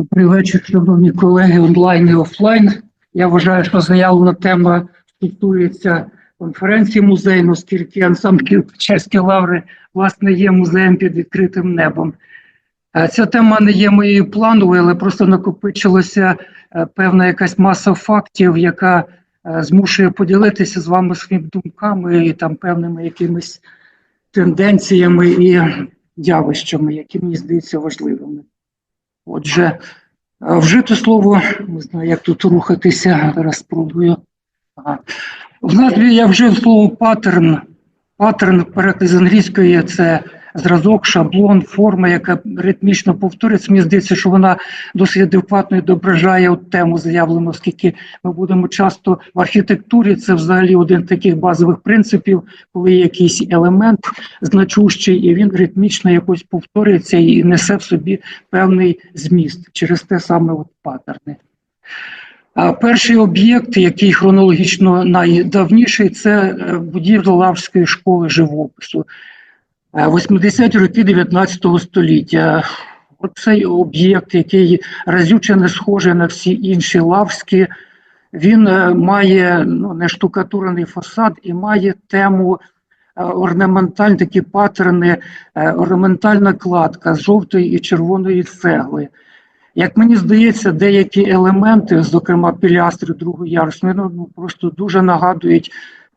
Добрий вечір, шановні колеги онлайн і офлайн. Я вважаю, що заявлена тема стосується конференції музейну, оскільки ансамбль чеські лаври власне є музеєм під відкритим небом. Е, Ця тема не є моєю плановою, але просто накопичилася е, певна якась маса фактів, яка е, змушує поділитися з вами своїми думками і там певними якимись тенденціями і явищами, які мені здаються важливими. Отже, е, вжити слово, не знаю, як тут рухатися, зараз спробую. Ага. В назві я вжив слово паттерн. Паттерн переклад з англійської це зразок, шаблон, форма, яка ритмічно повторюється. Мені здається, що вона досить адекватно відображає тему заявлену, оскільки ми будемо часто в архітектурі. Це взагалі один з таких базових принципів, коли є якийсь елемент значущий, і він ритмічно якось повторюється і несе в собі певний зміст через те саме от паттерни. Перший об'єкт, який хронологічно найдавніший, це будівля Лаврської школи живопису. Е, 80-ті роки 19 століття. Оцей об'єкт, який разюче не схожий на всі інші лавські, він е, має ну, не штукатурений фасад і має тему е, орнаментальні такі паттерни, е, орнаментальна кладка з жовтої і червоної цегли. Як мені здається, деякі елементи, зокрема пілястри другої ярусної, ну, ну, просто дуже нагадують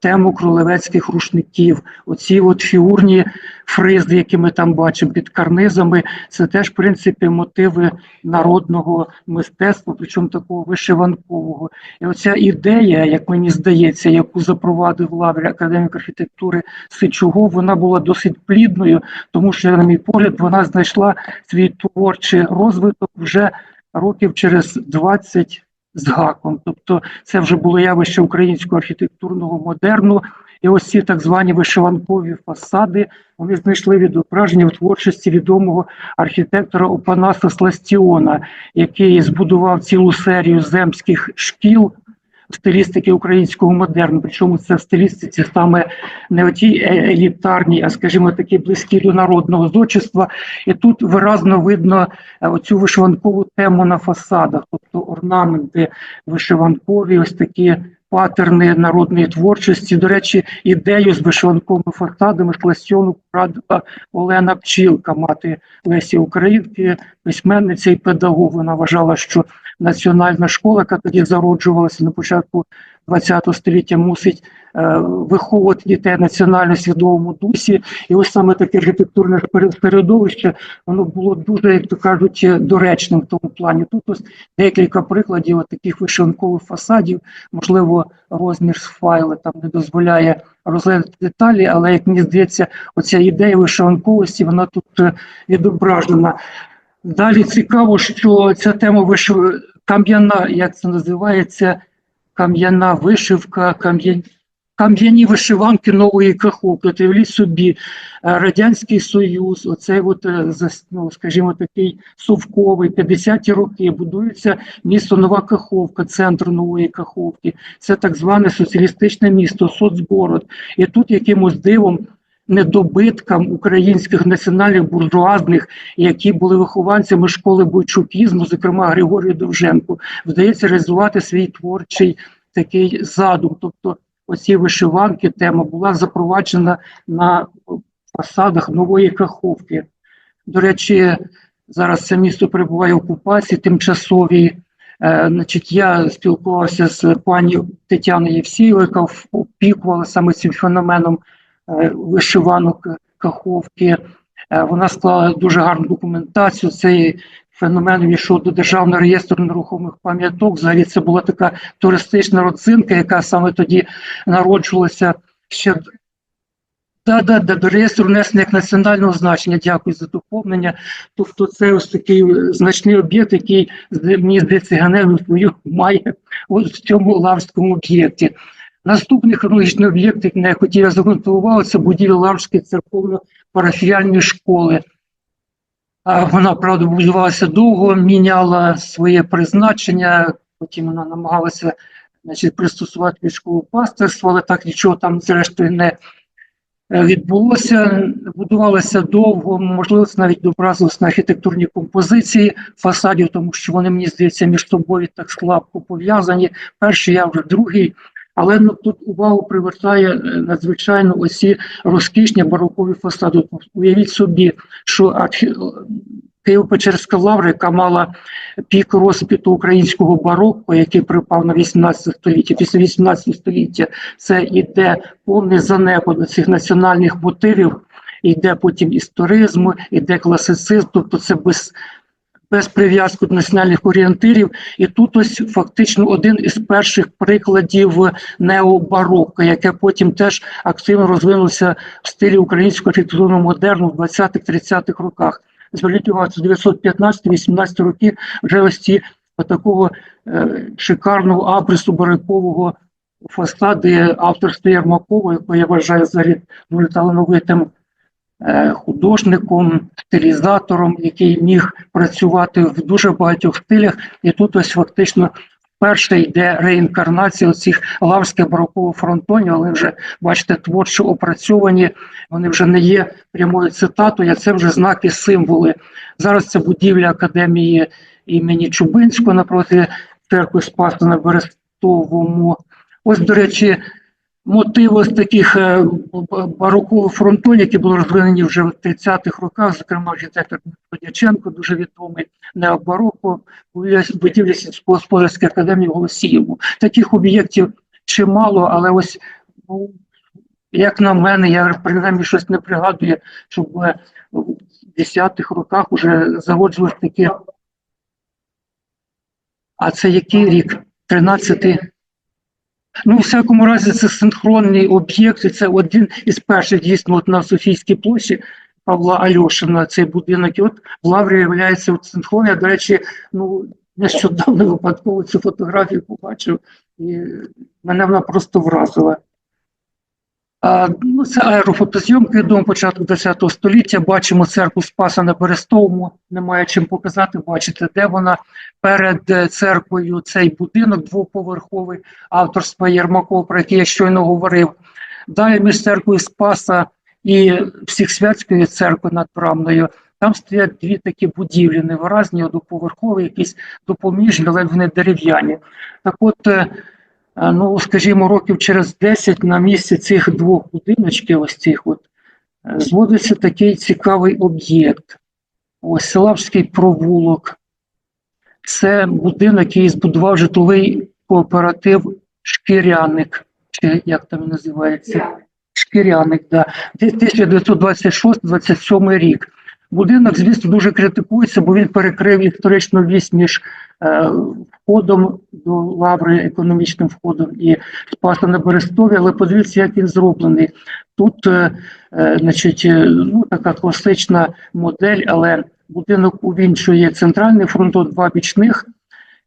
тему кролевецьких рушників. Оці от фігурні фризи, які ми там бачимо під карнизами, це теж, в принципі, мотиви народного мистецтва, причому такого вишиванкового. І оця ідея, як мені здається, яку запровадив лаврі академік архітектури Сичугов, вона була досить плідною, тому що, на мій погляд, вона знайшла свій творчий розвиток вже років через 20 з гаком. Тобто це вже було явище українського архітектурного модерну. І ось ці так звані вишиванкові фасади вони знайшли відображення в творчості відомого архітектора Опанаса Сластіона, який збудував цілу серію земських шкіл стилістики українського модерну. Причому це в стилістиці саме не отій е- елітарній, а скажімо, такі близькі до народного зодчества. І тут виразно видно е, оцю вишиванкову тему на фасадах, тобто орнаменти вишиванкові, ось такі патерни народної творчості. До речі, ідею з вишиванковими фасадами Класьону порадила Олена Пчілка, мати Лесі Українки, письменниця і педагог. Вона вважала, що національна школа, яка тоді зароджувалася на початку ХХ століття, мусить е, виховувати дітей національно свідомому дусі. І ось саме таке архітектурне середовище, воно було дуже, як то кажуть, доречним в тому плані. Тут ось декілька прикладів от таких вишиванкових фасадів, можливо, розмір файла там не дозволяє розглядати деталі, але як мені здається, оця ідея вишиванковості, вона тут е, відображена. Далі цікаво, що ця тема вишив... кам'яна, як це називається, кам'яна вишивка, кам'яні вишиванки нової каховки. Уявіть собі, е, Радянський Союз, оцей от, е, ну, скажімо, такий совковий, 50-ті роки, будується місто Нова Каховка, центр нової Каховки. Це так зване соціалістичне місто, соцгород. І тут якимось дивом недобиткам українських національних буржуазних, які були вихованцями школи бойчукізму, зокрема Григорію Довженку, вдається реалізувати свій творчий такий задум. Тобто, оці вишиванки, тема була запроваджена на фасадах нової каховки. До речі, зараз це місто перебуває в окупації тимчасовій. Е, значить, я спілкувався з пані Тетяною Євсієвою, яка опікувала саме цим феноменом вишиванок Каховки. Е, Вона склала дуже гарну документацію. Цей феномен війшов до державного реєстру нерухомих пам'яток. Взагалі це була така туристична родзинка, яка саме тоді народжувалася ще Да, да, да, до реєстру внесення як національного значення. Дякую за доповнення. Тобто, це ось такий е, значний об'єкт, який мені здається, Ганевну свою має ось в цьому лаврському об'єкті. Наступний хронологічний об'єкт, на який я увагу, це будівля Лаврської церковно-парафіяльної школи. Вона, правда, будувалася довго, міняла своє призначення, потім вона намагалася значить, пристосувати військове пасторство, але так нічого там, зрештою, не е, відбулося. Будувалося довго, можливо, це навіть добразилось на архітектурні композиції фасадів, тому що вони, мені здається, між собою так слабко пов'язані. Перший, я вже другий. Але ну, тут увагу привертає е, надзвичайно оці розкішні барокові фасади. От Уявіть собі, що архі... Києво-Печерська лавра, яка мала пік розпіту українського бароко, який припав на 18 століття. Після 18 століття це йде повний занепад цих національних мотивів, йде потім історизм, йде класицизм, тобто це без, без прив'язку до національних орієнтирів. І тут ось фактично один із перших прикладів необароко, яке потім теж активно розвинулося в стилі українського архітектурного модерну в 20-30-х роках. Зверніть увагу, це 915-18 роки вже ось ці такого е, шикарного абрису барикового фасади авторства Єрмакова, якого я вважаю взагалі дуже талановитим е, художником, стилізатором, який міг працювати в дуже багатьох стилях. І тут ось фактично вперше йде реінкарнація цих лавських барокових фронтонів, але вже бачите, творчо опрацьовані, вони вже не є прямою цитатою, а це вже знаки, символи. Зараз це будівля академії імені Чубинського напроти церкви Спаса на Берестовому. Ось, до речі, мотиви з таких е, барокових фронтонів, які були розвинені вже в 30-х роках, зокрема архітектор Подяченко, дуже відомий необароко, будівля сільськогосподарської академії в Голосієву. Таких об'єктів чимало, але ось ну, як на мене, я принаймні щось не пригадую, щоб в 10-х роках вже заводжувалось таке. А це який рік? 13-й? Ну, у всякому разі, це синхронний об'єкт, і це один із перших дійсно от на Софійській площі Павла Альошина, цей будинок. І от в Лаврі являється от синхрон. Я, до речі, ну, нещодавно випадково цю фотографію побачив, і мене вона просто вразила. Ну, це аерофотозйомки до початку ХХ століття. Бачимо церкву Спаса на Берестовому. Немає чим показати. Бачите, де вона перед е, церквою цей будинок двоповерховий авторства Єрмакова, про який я щойно говорив. Далі між церквою Спаса і Всіх-Святською церкви над Брамною. Там стоять дві такі будівлі невиразні, одноповерхові, якісь допоміжні, але вони дерев'яні. Так от, е, ну, скажімо, років через 10 на місці цих двох будиночків, ось цих от, е, зводиться такий цікавий об'єкт. Ось Селавський провулок. Це будинок, який збудував житловий кооператив Шкіряник, чи як там називається? Шкіряник, да. 1926-27 рік. Будинок, звісно, дуже критикується, бо він перекрив історичну вісь між е, входом до лаври, економічним входом і Спаса на Берестові, але подивіться, як він зроблений. Тут, е, е, значить, е, ну, така класична модель, але будинок увінчує центральний фронтон, два бічних.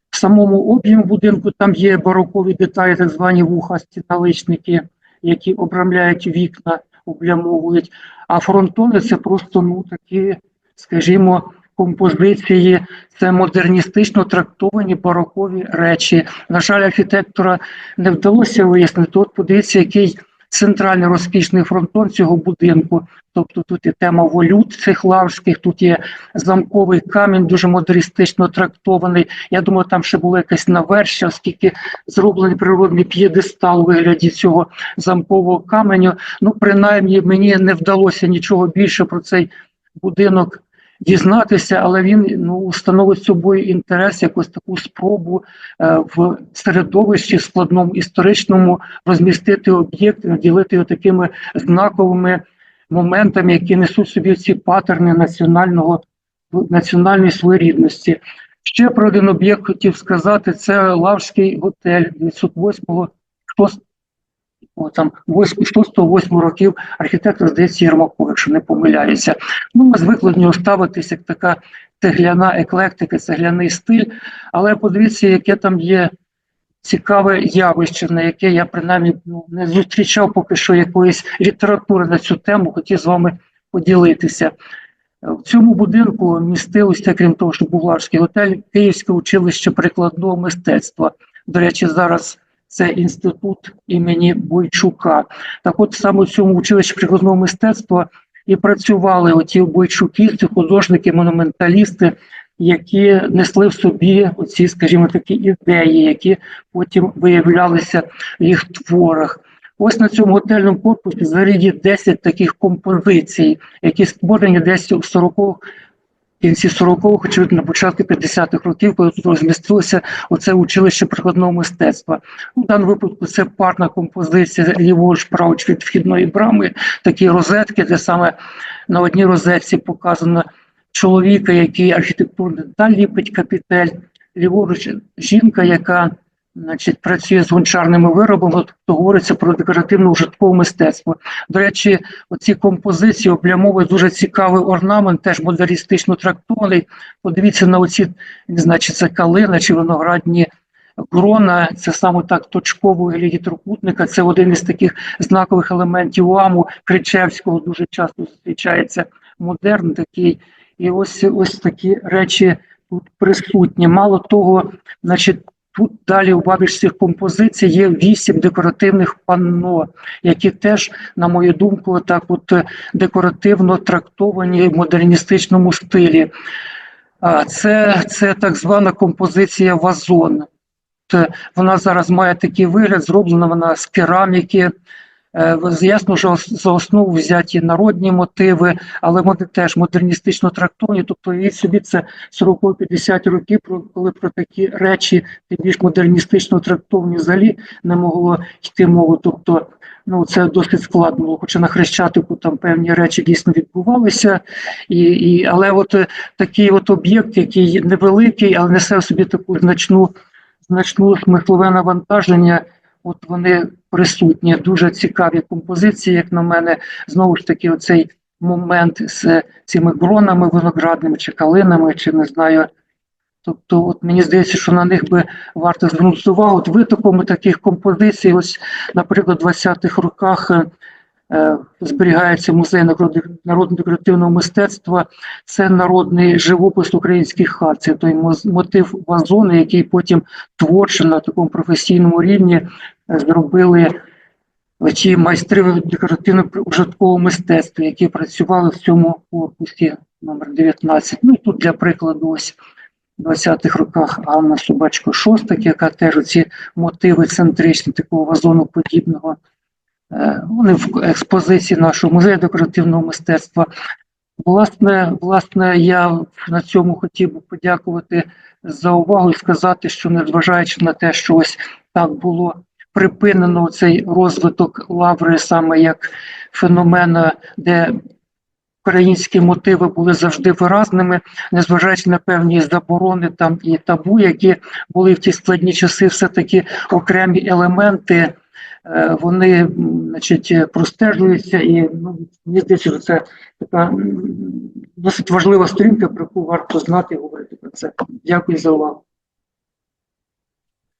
В самому об'ємі будинку там є барокові деталі, так звані вухасті наличники, які обрамляють вікна, облямовують. А фронтони це просто ну такі, скажімо, композиції, це модерністично трактовані барокові речі. На жаль, архітектора не вдалося вияснити. От подивіться, який центральний розкішний фронтон цього будинку. Тобто тут і тема волют цих лавських, тут є замковий камінь, дуже модерністично трактований. Я думаю, там ще було якесь навершя, оскільки зроблений природний п'єдестал у вигляді цього замкового каменю. Ну, принаймні, мені не вдалося нічого більше про цей будинок дізнатися, але він ну, становить собою інтерес, якось таку спробу е, в середовищі складному історичному розмістити об'єкт, наділити його такими знаковими моментами, які несуть собі ці патерни національного національної своєрідності. Ще про один об'єкт хотів сказати: це Лавський готель 908 6, о, там 6-8 років архітектор здається Єрмаков, якщо не помиляюся. Ну, ми звикли до нього ставитися як така цегляна еклектика, цегляний стиль. Але подивіться, яке там є цікаве явище, на яке я принаймні ну, не зустрічав поки що якоїсь літератури на цю тему, хотів з вами поділитися. В цьому будинку містилося, крім того, що був Лавський готель, Київське училище прикладного мистецтва. До речі, зараз це інститут імені Бойчука. Так от саме в цьому училищі прикладного мистецтва і працювали оті бойчуки, ці художники, монументалісти, які несли в собі оці, скажімо, такі ідеї, які потім виявлялися в їх творах. Ось на цьому готельному корпусі є 10 таких композицій, які створені десь у 40-х, кінці 40-х, очевидно, на початку 50-х років, коли тут розмістилося оце училище прикладного мистецтва. У даному випадку це парна композиція ліворуч праворуч від вхідної брами, такі розетки, де саме на одній розетці показано чоловіка, який архітектурний деталь ліпить капітель, ліворуч жінка, яка значить, працює з гончарними виробами, тобто говориться про декоративне ужиткове мистецтво. До речі, оці композиції облямовують дуже цікавий орнамент, теж модерністично трактований. Подивіться на оці, не знаю, це калина, чи виноградні грона, це саме так точково вигляді трикутника. Це один із таких знакових елементів уаму Кричевського, дуже часто зустрічається модерн такий. І ось ось такі речі тут присутні. Мало того, значить, тут далі у бабіж цих композицій є вісім декоративних панно, які теж, на мою думку, так от е, декоративно трактовані в модерністичному стилі. Це, це так звана композиція вазон. Вона зараз має такий вигляд, зроблена вона з кераміки. Е, Ясно, що за основу взяті народні мотиви, але вони теж модерністично трактовані. Тобто від собі це 40-50 років, коли про такі речі, тим більш модерністично трактовані взагалі не могло йти мови. Тобто, ну це досить складно було. Хоча на Хрещатику там певні речі дійсно відбувалися, і, і але от е, такий от об'єкт, який невеликий, але несе в собі таку значну значну смислове навантаження. От вони присутні, дуже цікаві композиції, як на мене. Знову ж таки, оцей момент з цими гронами виноградними чи калинами, чи не знаю. Тобто, от мені здається, що на них би варто звернути увагу. От витоком таких композицій, ось, наприклад, в 20-х роках е, е, зберігається музей народно-декоративного мистецтва. Це народний живопис українських хат. Це той мотив вазони, який потім творчо на такому професійному рівні зробили ті майстри декоративно-ужиткового мистецтва, які працювали в цьому корпусі номер 19. Ну і тут для прикладу ось в 20-х роках Ганна Собачко Шостак, яка теж ці мотиви центричні, такого вазону подібного. Е, Вони в експозиції нашого музею декоративного мистецтва. Власне, власне, я на цьому хотів би подякувати за увагу і сказати, що незважаючи на те, що ось так було припинено цей розвиток лаври саме як феномена, де українські мотиви були завжди виразними, незважаючи на певні заборони там і табу, які були в ті складні часи, все-таки окремі елементи. е, Вони значить, простежуються, і ну, мені здається, що це така досить важлива сторінка, про яку варто знати і говорити про це. Дякую за увагу.